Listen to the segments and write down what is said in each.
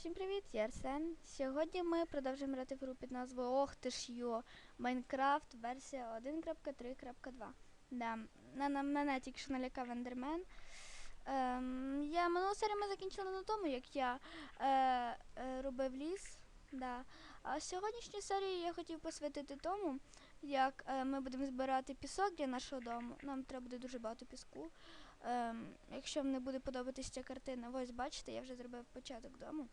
Всім привіт, я Арсен. Сьогодні ми продовжуємо грати гру під назвою Ох ти ж йо Майнкрафт версія 1.3.2. Да. На мене тільки що налякав ендермен. Ем, я минулу серію ми закінчили на тому, як я е, е, робив ліс. Да. А сьогоднішню серію я хотів посвятити тому, як е, ми будемо збирати пісок для нашого дому. Нам треба буде дуже багато піску. Ем, якщо не буде подобатися ця картина, ось бачите, я вже зробив початок дому.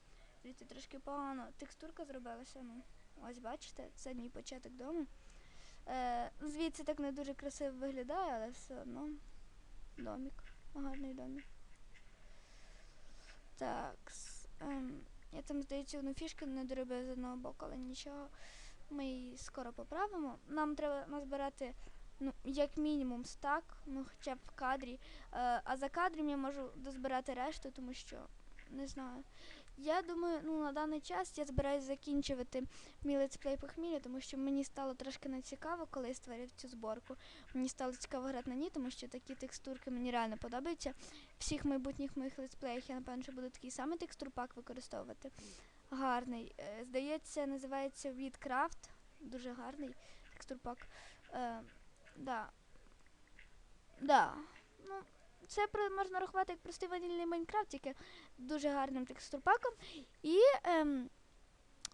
Дивіться, трошки погано. Текстурка зробилася. Ну, ось бачите, це мій початок дому. Е, звідси так не дуже красиво виглядає, але все одно домик. Гарний домик. Так. Ем, я там, здається, одну фішку не доробив з одного боку, але нічого. Ми її скоро поправимо. Нам треба назбирати ну, як мінімум стак, ну хоча б в кадрі. Е, а за кадром я можу дозбирати решту, тому що не знаю. Я думаю, ну на даний час я збираюсь закінчувати мій летсплей похмілля, тому що мені стало трошки нецікаво, коли я створив цю зборку. Мені стало цікаво грати на ній, тому що такі текстурки мені реально подобаються. Всіх майбутніх моїх летсплеях я напевно що буду такий самий текстурпак використовувати. Гарний. Е, здається, називається Відкрафт. Дуже гарний текстурпак. Е, да. Да. Ну, це про- можна рахувати як простий ванільний Майнкрафт, тільки дуже гарним текстурпаком і ем,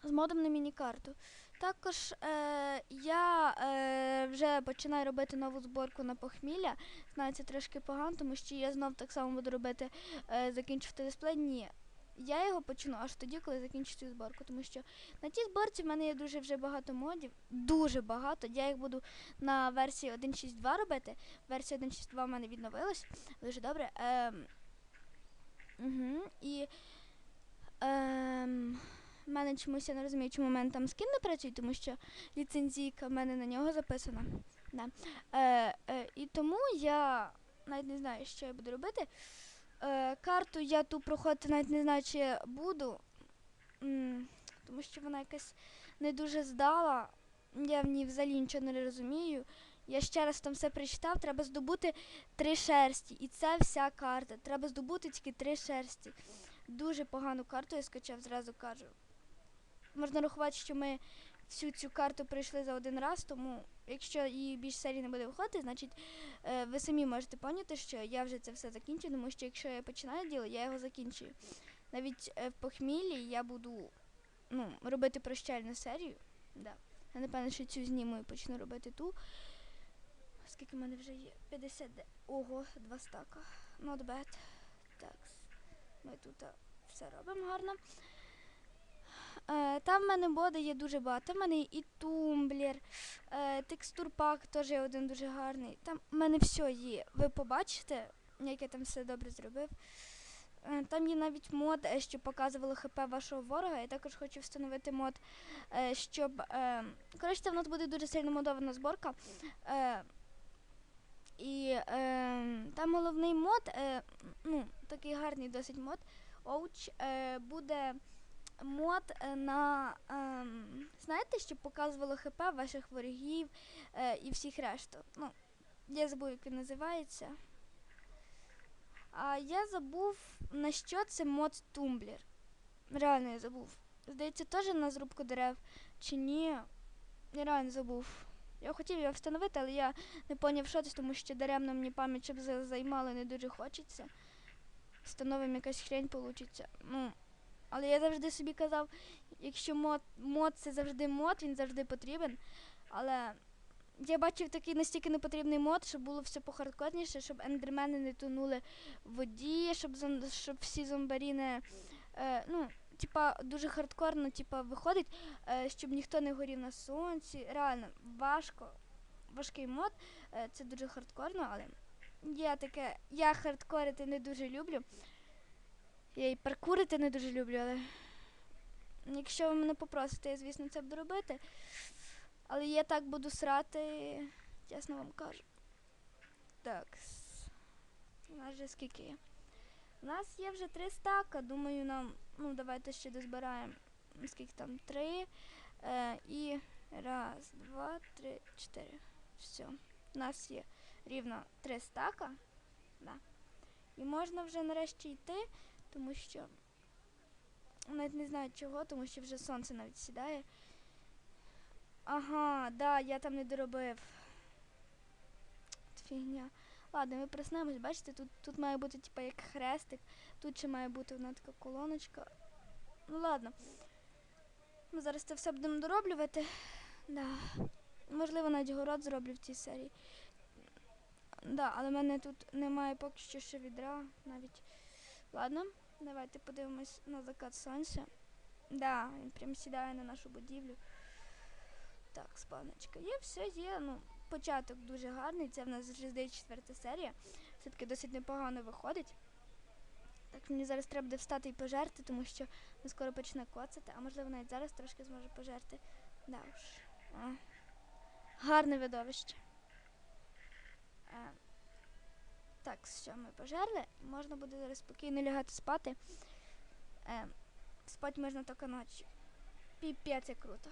з модом на міні-карту. Також е, я е, вже починаю робити нову зборку на похмілля. Знаю, це трошки погано, тому що я знов так само буду робити, е, закінчувати дисплей. Ні. Я його почну аж тоді, коли закінчу цю зборку, тому що на тій зборці в мене є дуже вже багато модів, дуже багато. Я їх буду на версії 1.6.2 робити. Версія 1.6.2 в мене відновилась. Дуже добре. Ем, угу, і ем, в мене чомусь я не розумію, чому в мене там скін не працює, тому що ліцензійка в мене на нього записана. Да. Е, е, і тому я навіть не знаю, що я буду робити. Е, карту я ту проходити навіть не знаю, чи буду. Тому що вона якась не дуже здала. Я в ній взагалі нічого не розумію. Я ще раз там все прочитав, треба здобути три шерсті. І це вся карта. Треба здобути тільки три шерсті. Дуже погану карту я скачав, зразу кажу. Можна рахувати, що ми всю цю карту пройшли за один раз, тому якщо її більш серії не буде виходити, значить е, ви самі можете поняти, що я вже це все закінчу, тому що якщо я починаю діло, я його закінчую. Навіть е, в похміллі я буду ну, робити прощальну серію. Да. Я напевно, що цю зніму і почну робити ту. Скільки в мене вже є? 50. де- Ого, два стака. Not bad. Так. Ми тут все робимо гарно. Е, там в мене боди є дуже багато. Там в мене і тумблер, е, текстурпак теж є один дуже гарний. Там в мене все є. Ви побачите, як я там все добре зробив. Е, Там є навіть мод, щоб показувало ХП вашого ворога. Я також хочу встановити мод, щоб. Коротше, в нас буде дуже сильно модована зборка. І там головний мод, ну, такий гарний досить мод. Е, буде мод е, на. ем, знаєте, щоб показувало ХП ваших ворогів е, і всіх решту. Ну, я забув, як він називається. А я забув, на що це мод тумблер. Реально я забув. Здається, теж на зрубку дерев чи ні. Я реально забув. Я хотів його встановити, але я не поняв, що це, тому що даремно мені пам'ять, щоб за- займало, не дуже хочеться. Встановимо якась хрень получиться. Ну, але я завжди собі казав, якщо мод, мод це завжди мод, він завжди потрібен. Але я бачив такий настільки непотрібний мод, щоб було все похардкорніше, щоб ендермени не тонули в воді, щоб, щоб всі зомбарі не. Е, ну, типа, дуже хардкорно, типа, виходить, е, щоб ніхто не горів на сонці. Реально, важко. Важкий мод. Е, це дуже хардкорно, але я таке. Я хардкорити не дуже люблю. Я і паркурити не дуже люблю, але якщо ви мене попросите, я, звісно, це буду робити. Але я так буду срати, чесно вам кажу. Так. У нас же скільки є? У нас є вже три стака. Думаю, нам. Ну, давайте ще дозбираємо. Скільки там? Три. Е, і раз, два, три, чотири. Все. У нас є рівно три стака. Да. І можна вже нарешті йти, тому що навіть не знаю чого, тому що вже сонце навіть сідає. Ага, да, я там не доробив. Фігня. Ладно, ми проснемось, бачите, тут, тут має бути типа як хрестик, тут ще має бути одна така колоночка. Ну ладно. Ми зараз це все будемо дороблювати. Да. Можливо, навіть город зроблю в цій серії. Да, але в мене тут немає поки що ще відра навіть. Ладно, давайте подивимось на закат сонця. Да, він прям сідає на нашу будівлю. Так, спаночка. Є, все є. Ну, початок дуже гарний. Це в нас 64 серія. Все-таки досить непогано виходить. Так мені зараз треба буде встати і пожерти, тому що не скоро почне коцати, а можливо навіть зараз трошки зможу пожерти. Да уж. Гарне видовище. Так, що ми пожерли? Можна буде зараз спокійно лягати спати. Е, спати можна тільки ночі. Піпець як круто.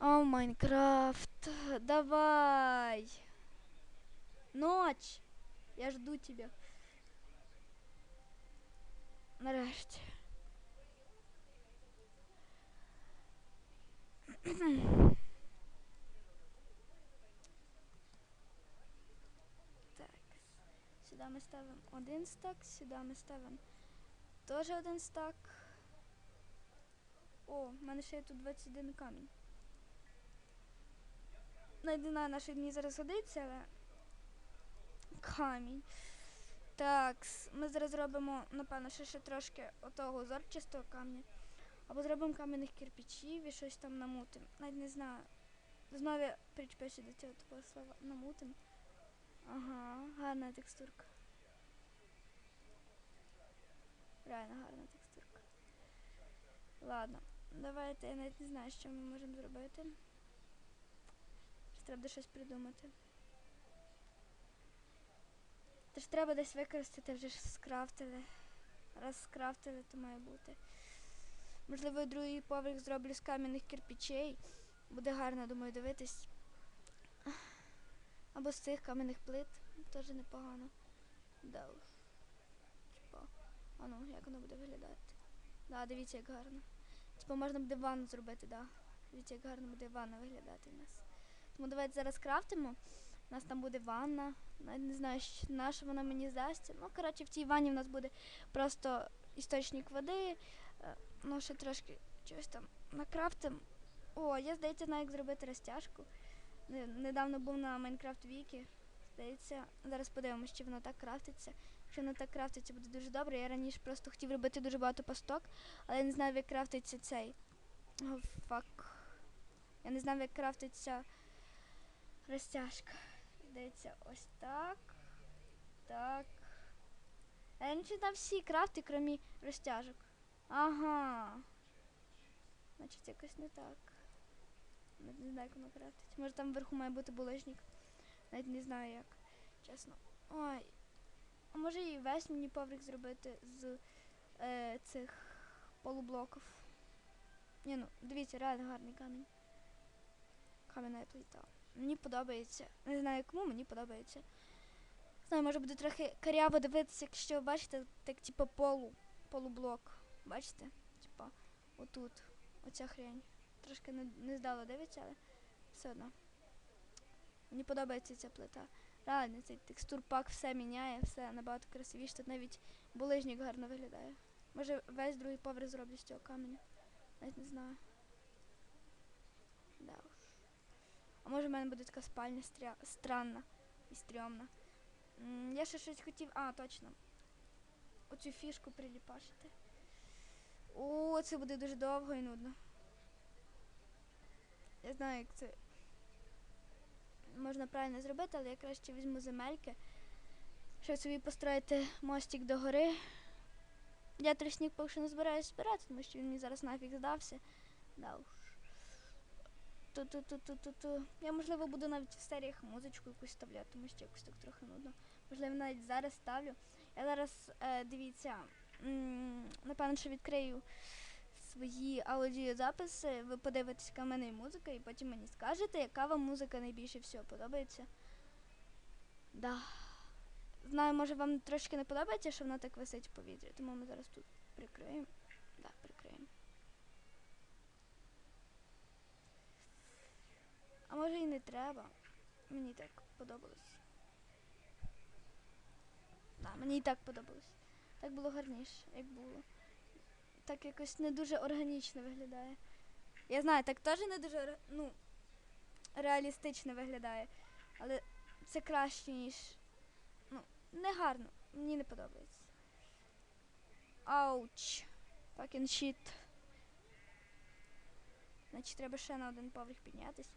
О, Майнкрафт, давай. Ночь. Я жду тебя. Нарешті. так. Сюди ми ставимо один стак, сюди ми ставимо теж один стак. О, в мене ще є тут 21 камінь. Навіть не знаю, на що мені зараз годиться, але камінь. Так, ми зараз зробимо, напевно, ще, ще трошки отого зорчастого камня. Або зробимо кам'яних кирпичів і щось там намутим. Навіть не знаю. Знову причепився до цього такого слова намутим. Ага, гарна текстурка. Реально гарна текстурка. Ладно, давайте я навіть не знаю, що ми можемо зробити. Треба щось придумати. Тож треба десь використати, вже ж скрафтили. Раз скрафтили, то має бути. Можливо, другий поверх зроблю з кам'яних кирпичей. Буде гарно, думаю, дивитись. Або з цих кам'яних плит. Теж непогано. Да. Типа. А ну, як воно буде виглядати. Да, дивіться, як гарно. Типа можна буде ванну зробити, да. Дивіться, як гарно буде ванна виглядати у нас. Тому давайте зараз крафтимо. У нас там буде ванна. Навіть не знаю, на що вона мені здасться. Ну, коротше, в цій ванні в нас буде просто істочник води. е, Ну, ще трошки чогось там накрафтим. О, я, здається, знаю, як зробити розтяжку. Не- Недавно був на Майнкрафт Вікі. Здається, зараз подивимось, чи воно так крафтиться. Якщо воно так крафтиться, буде дуже добре. Я раніше просто хотів робити дуже багато пасток, але я не знав, як крафтиться цей. О, фак. Я не знав, як крафтиться розтяжка. Здається, ось так. Так. А я не читав всі крафти, крім розтяжок. Ага. Значить, якось не так. Не знаю, як воно крафтить. Може там вверху має бути булежник. Навіть не знаю як. Чесно. Ой. А може і весь мені поверх зробити з е, цих полублоків. Ні, ну, дивіться, реально гарний камінь. Кам'яна плита. Мені подобається. Не знаю кому, мені подобається. Знаю, може буде трохи каряво дивитися, якщо бачите, так типу полу, полублок. Бачите? Типа, отут. Оця хрень. Трошки не, здало дивиться, але все одно. Мені подобається ця плита. Реально, цей текстурпак все міняє, все набагато красивіше. Тут навіть булижник гарно виглядає. Може весь другий поверх зроблю з цього каменю. Навіть не знаю. Да уж. А може в мене буде така спальня стря... странна і стрьомна. М, Я ще щось хотів. А, точно. Оцю фішку приліпашити. О, це буде дуже довго і нудно. Я знаю, як це можна правильно зробити, але я краще візьму земельки, щоб собі построїти мостик до гори. Я тростник поки що не збираюся збирати, тому що він мені зараз нафіг здався. Да уж. Ту-ту-ту-ту-ту-ту. Я, можливо, буду навіть в серіях музичку якусь вставляти, тому що якось так трохи нудно. Можливо, навіть зараз ставлю. Я зараз, е, дивіться, напевно, що відкрию свої аудіозаписи, ви подивитесь, яка в мене музика, і потім мені скажете, яка вам музика найбільше всього подобається. Да. Знаю, може вам трошки не подобається, що вона так висить в повітрі, тому ми зараз тут прикриємо. Да, прикриємо. А може і не треба. Мені так подобалось. Да, мені і так подобалось. Так було гарніше, як було. Так якось не дуже органічно виглядає. Я знаю, так теж не дуже ну, реалістично виглядає. Але це краще, ніж. Ну, не гарно. Мені не подобається. Ауч. Fucking shit. Значить, треба ще на один поверх піднятись.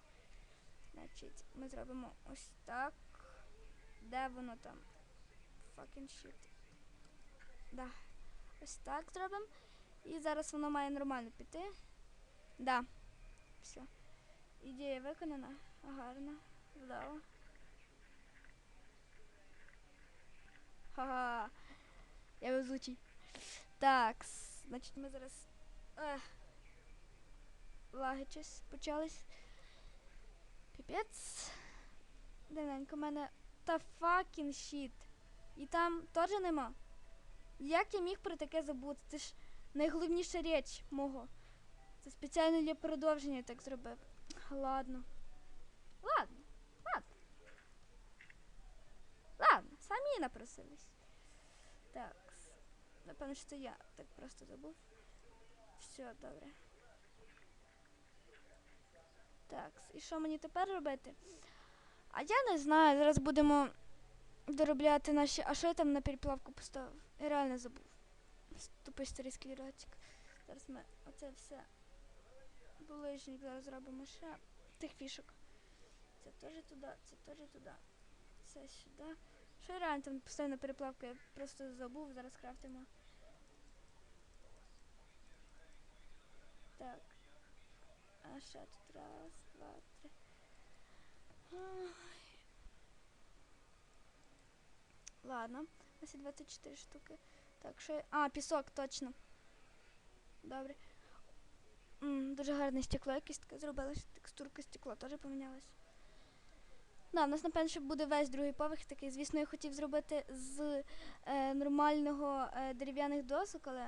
Значить, ми зробимо ось так. Де воно там? Fucking shit. Да. Ось так зробимо. І зараз воно має нормально піти. Да. Все. Ідея виконана. Гарно. Вдало. Ха-ха. Я везучий. Так, значить ми зараз. Ех. Лаги щось почались. Піпець. Дивненько, в мене та fucking щит. І там теж нема. Як я міг про таке забути? Це ж найголовніша річ мого. Це спеціально для продовження так зробив. Ладно. Ладно. Ладно. Ладно, самі напросились. Так. Напевно, що це я так просто забув. Все, добре. Так, і що мені тепер робити? А я не знаю, зараз будемо доробляти наші. А що я там на переплавку поставив? Я реально забув. Тупий старий склеротик. Зараз ми оце все булижник зараз зробимо ще тих фішок. Це теж туди, це теж туди. Це сюди. Що реально там поставив на переплавку? Я просто забув, зараз крафтимо. Так. А ще тут раз, два, три. Ай. Ладно, ось і 24 штуки. Так, що. А, пісок, точно. Добре. М, дуже гарне стекло якесь таке зробилось. Текстурка стекла теж помінялась. Да, у нас, напевно, що буде весь другий поверх такий. Звісно, я хотів зробити з е, нормального е, дерев'яних досок, але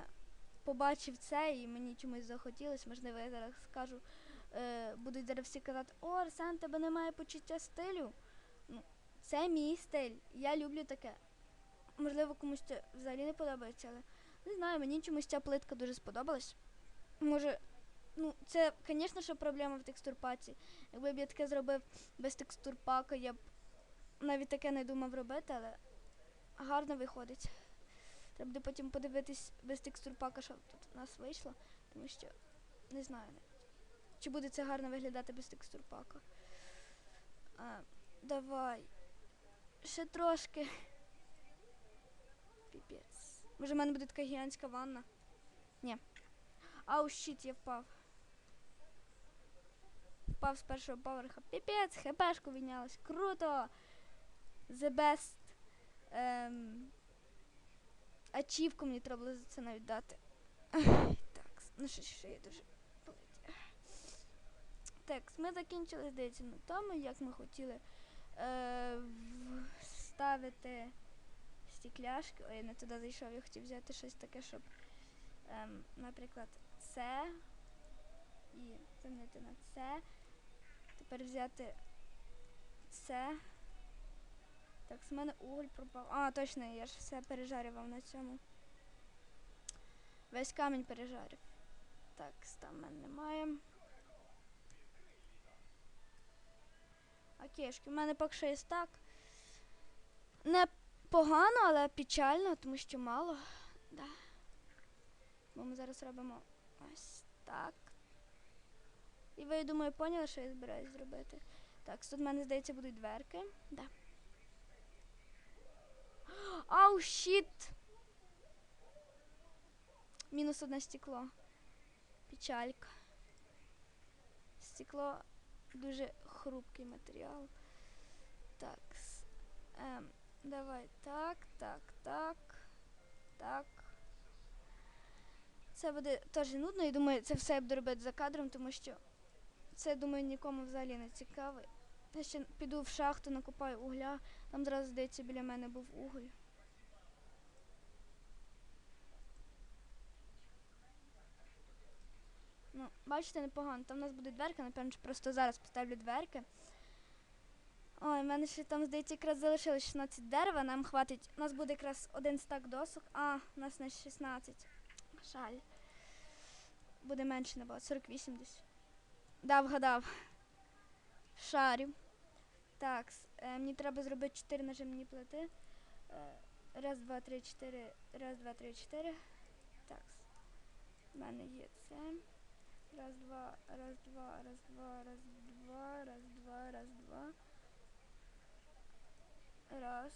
побачив це і мені чомусь захотілося. Можливо, я зараз скажу, е, будуть зараз всі казати, о, Арсен, тебе немає почуття стилю. Ну, це мій стиль. Я люблю таке. Можливо, комусь це взагалі не подобається, але не знаю, мені чомусь ця плитка дуже сподобалась. Може, ну, це, звісно, що проблема в текстурпаці. Якби б я таке зробив без текстурпака, я б навіть таке не думав робити, але гарно виходить. Треба буде потім подивитись без текстурпака, що тут у нас вийшло, тому що не знаю. Чи буде це гарно виглядати без текстурпака. А, давай. Ще трошки. Піпець. Може в мене буде така гігантська ванна? Ні. Ау, щит, я впав. Впав з першого поверха. Піпець, хпшку віднялась. Круто! The best. Ем... Ачівку мені треба було за це навіть дати. Так, ну що ще є дуже. Так, ми закінчили, здається, на тому, як ми хотіли е, вставити стекляшки. Ой, я не туди зайшов, я хотів взяти щось таке, щоб, ем, наприклад, це і замінити на це. Тепер взяти це. Так, з мене уголь пропав. А, точно, я ж все пережарював на цьому. Весь камінь пережарив. Так, там мене немає. Окейшки, в мене поки що є так. Не погано, але печально, тому що мало. Да. Бо ми зараз робимо ось так. І ви, я думаю, поняли, що я збираюсь зробити. Так, тут в мене, здається, будуть дверки. Да. Ау, щіт! Мінус одне стекло. Печалька. Стекло дуже хрупкий матеріал. Так. Ем, Давай так, так, так, так. Це буде теж нудно, і думаю, це все я буду робити за кадром, тому що це, думаю, нікому взагалі не цікаво. Я ще піду в шахту, накопаю угля, там одразу здається біля мене був уголь. Ну, бачите, непогано. Там в нас буде дверка, напевно, просто зараз поставлю дверки. Ой, в мене ще там, здається, якраз залишилось 16 дерева, нам хватить. У нас буде якраз один стак досок. А, у нас не 16. Жаль. Буде менше набагато. 48 десь. Да, вгадав. Шарю. Так, е, мені треба зробити 4 нажимні плити. Е, раз, два, три, чотири. Раз, два, три, чотири. Так. У мене є це. Раз, два, раз, два, раз, два, раз, два, раз, два, раз, два. Раз,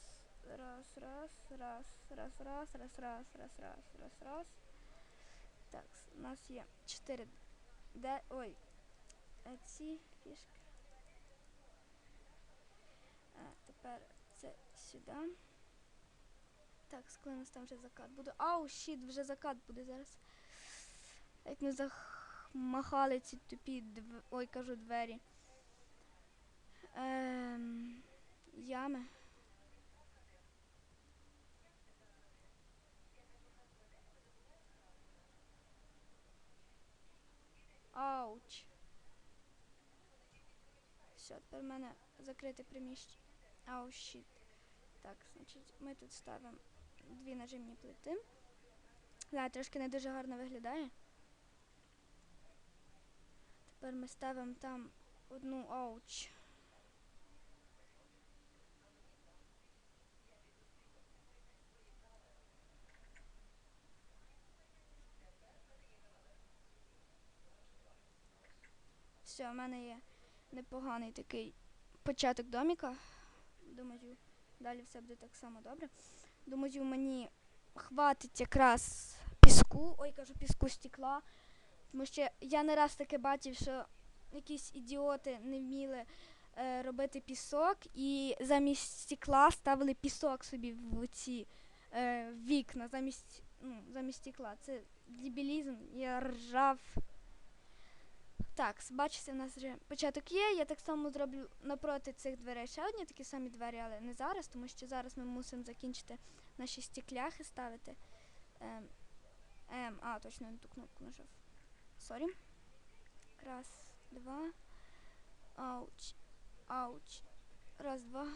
раз, раз, раз, раз, раз, раз, раз, раз, раз, раз, раз. Так, у нас є 4 де. Ой. е, Ці фішки. А, тепер це сюди. Так, коли нас там вже закат буде. Ау, щіт, вже закат буде зараз. Як ми замахали ці тупі дв... Ой, кажу двері. Ем... Ями. Ауч. Все, тепер в мене закрите приміщення. Ау, щит. Так, значить, ми тут ставимо дві нажимні плити. Да, трошки не дуже гарно виглядає. Тепер ми ставимо там одну ауч. Все, в мене є непоганий такий початок доміка. Думаю, далі все буде так само добре. Думаю, мені хватить якраз піску. Ой, кажу, піску стекла. Тому що я не раз таке бачив, що якісь ідіоти не вміли е, робити пісок і замість стекла ставили пісок собі в ці е, вікна, замість, ну, замість стекла. Це дебілізм, я ржав. Так, бачите, у нас вже початок є. Я так само зроблю напроти цих дверей ще одні такі самі двері, але не зараз, тому що зараз ми мусимо закінчити наші стекляхи ставити. Ем, ем, а, точно не ту кнопку нажав. Сорі. Раз, два. Ауч. Ауч. Раз, два.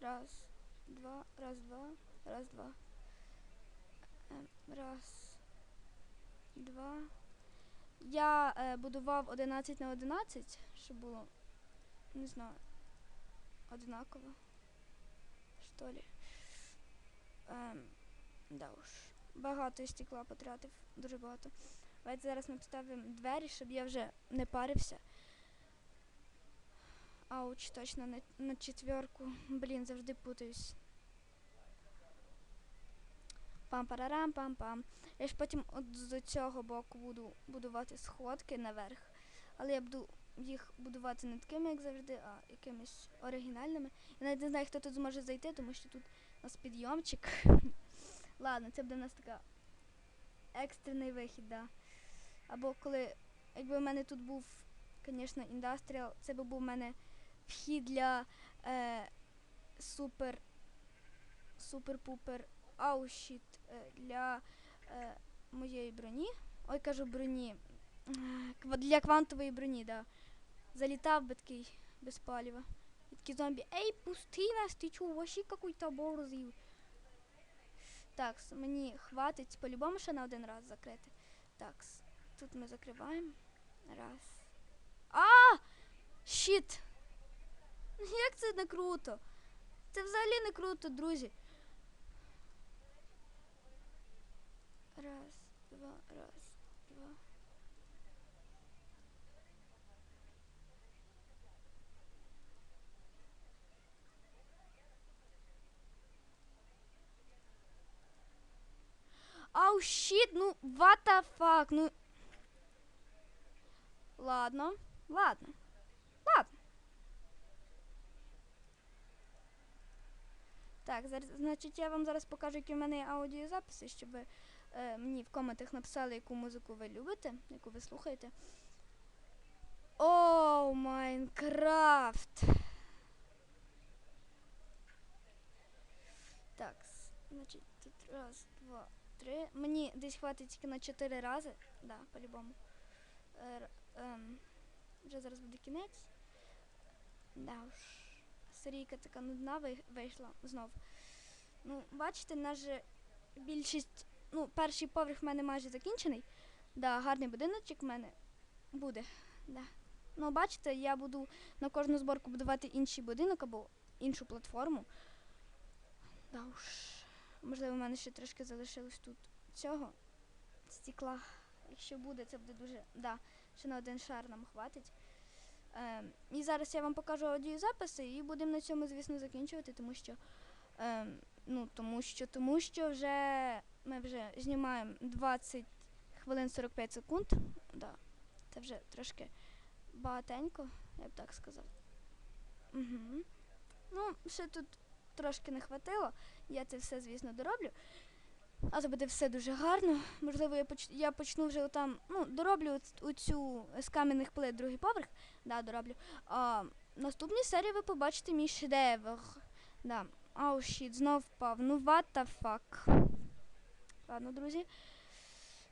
Раз, два, раз, два, раз, два. Ем, раз, два. Я е, будував 11 на 11, щоб було, не знаю, однаково. Що лі. Ем, да уж. Багато стекла потратив, дуже багато. Давайте зараз ми поставимо двері, щоб я вже не парився. Ауч, точно на, на четверку. Блін, завжди путаюсь. Пам-парарам, пам-пам. Я ж потім от з цього боку буду будувати сходки наверх. Але я буду їх будувати не такими, як завжди, а якимись оригінальними. Я навіть не знаю, хто тут зможе зайти, тому що тут у нас підйомчик. Ладно, це буде у нас така екстрений вихід, да. Або коли, якби в мене тут був, звісно, індастріал, це би був у мене вхід для е, супер супер-пупер аущіт е, для е, моєї броні. Ой, кажу броні. е, Для квантової броні, да. Залітав би такий без палива. І такі зомбі. Ей, пусти нас, ти чого, вообще какой-то борзий. Так, мені хватить по-любому ще на один раз закрити. Так, тут ми закриваємо. Раз. А! Щіт! Як це не круто? Це взагалі не круто, друзі. Раз, два, раз, два. Ау, щит, ну, what the fuck, ну. Ладно, ладно, ладно. Так, зараз, значить, я вам зараз покажу, які в мене є аудіозаписи, щоб мені в коментах написали, яку музику ви любите, яку ви слухаєте. О, Майнкрафт! Так, значить, тут раз, два, три. Мені десь хватить тільки на чотири рази. Да, по-любому. Е, ем, вже зараз буде кінець. Да уж. Серійка така нудна ви- вийшла знов. Ну, бачите, наш же більшість. Ну, перший поверх в мене майже закінчений. Да, гарний будиночок в мене буде. Да. Ну, бачите, я буду на кожну зборку будувати інший будинок або іншу платформу. Да уж. Можливо, в мене ще трошки залишилось тут цього стекла. Якщо буде, це буде дуже. Да, ще на один шар нам хватить. Ем, і зараз я вам покажу аудіозаписи і будемо на цьому, звісно, закінчувати, тому що. Ем, ну, тому що, тому що вже ми вже знімаємо 20 хвилин 45 секунд. Да, це вже трошки багатенько, я б так сказав. Угу. Ну, ще тут трошки не хватило. Я це все, звісно, дороблю. А це буде все дуже гарно. Можливо, я, поч... я почну вже там, ну, дороблю оцю з кам'яних плит другий поверх. Да, дороблю. А в наступній серії ви побачите мій шедевр. Да. Ау, щіт, знов впав. Ну, what the fuck. Ладно, друзі.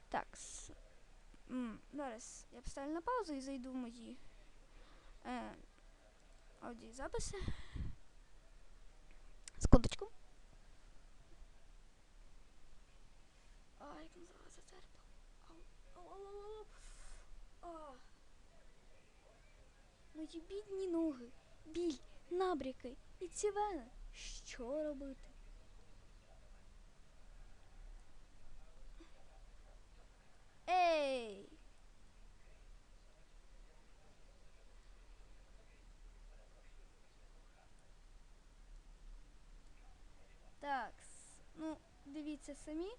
Так. Зараз я поставлю на паузу і зайду в мої е, аудіозаписи. Секундочку. Ай, як називається церква. Ау, ау, ау, ау, ау. А. Мої бідні ноги, біль, набряки і ці вени. Що робити? Ей! Так, ну, дивіться самі.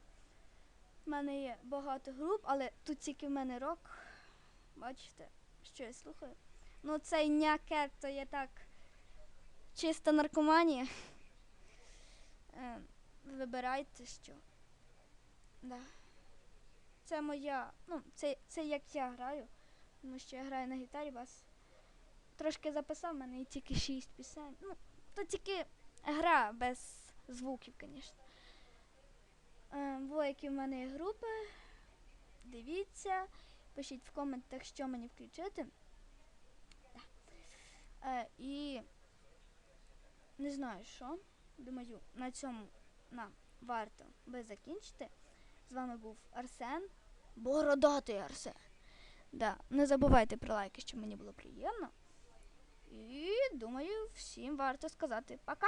У мене є багато груп, але тут тільки в мене рок. Бачите, що я слухаю? Ну, цей някет, то є так. Чиста наркоманія. Е, вибирайте що. Да. Це моя. Ну, це, це як я граю. Тому що я граю на гітарі бас. Трошки записав, в мене є тільки шість пісень. Ну, то тільки гра без звуків, звісно. Е, во які в мене є групи. Дивіться. Пишіть в коментах, що мені включити. Е, і не знаю що. Думаю, на цьому нам варто би закінчити. З вами був Арсен. Бородатий Арсен. Да, не забувайте про лайки, щоб мені було приємно. І думаю, всім варто сказати пока.